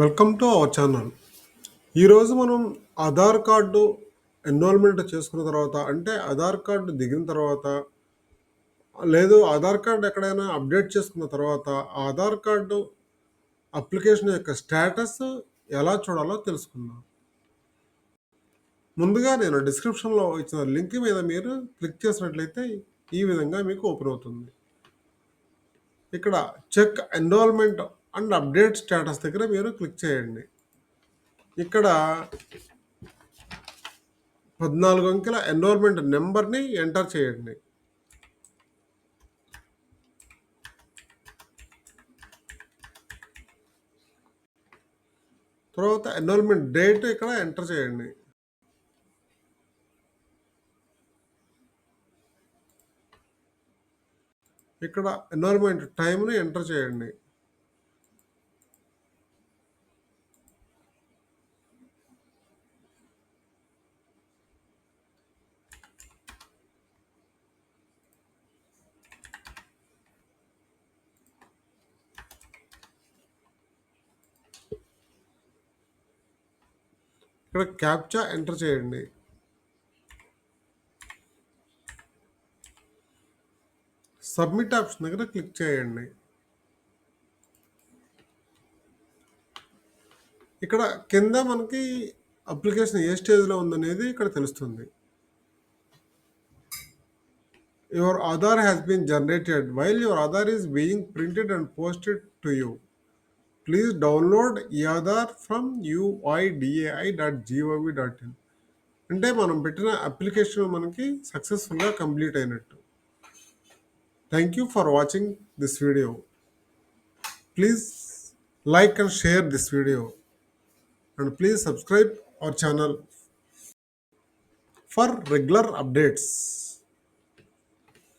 Welcome to our channel. ఈరోజు మనం Aadhaar card enrolment చేసుకున్న తర్వాత అంటే ఆధార్ కార్డు దిగిన తర్వాత లేదు ఆధార్ కార్డు ఎక్కడైనా అప్డేట్ చేసుకున్న తర్వాత ఆధార్ కార్డు అప్లికేషన్ యొక్క స్టేటస్ ఎలా చూడాలో తెలుసుకుందాం. ముందుగా నేను డిస్క్రిప్షన్లో ఇచ్చిన లింక్ మీద మీరు క్లిక్ చేసినట్లయితే ఈ విధంగా మీకు ఓపెన్ అవుతుంది. ఇక్కడ check enrolment and update status దగ్గర మీరు క్లిక్ చేయండి. ఇక్కడ పద్నాలుగు అంకెల ఎన్రోల్మెంట్ నెంబర్ని ఎంటర్ చేయండి. తర్వాత ఎన్రోల్మెంట్ డేట్ ఇక్కడ ఎంటర్ చేయండి. ఇక్కడ ఎన్రోల్మెంట్ టైంని ఎంటర్ చేయండి. ఇక్కడ క్యాప్చా ఎంటర్ చేయండి. సబ్మిట్ ఆప్షన్ దగ్గర క్లిక్ చేయండి. ఇక్కడ కింద మనకి అప్లికేషన్ ఏ స్టేజ్లో ఉందనేది ఇక్కడ తెలుస్తుంది. Your Aadhaar has been generated while your Aadhaar is being printed and posted to you please download e Aadhaar from UIDAI dot gov dot in అంటే మనం పెట్టిన అప్లికేషన్ మనకి సక్సెస్ఫుల్గా కంప్లీట్ అయినట్టు. Thank you for watching this video please like and share this video and please subscribe our channel for regular updates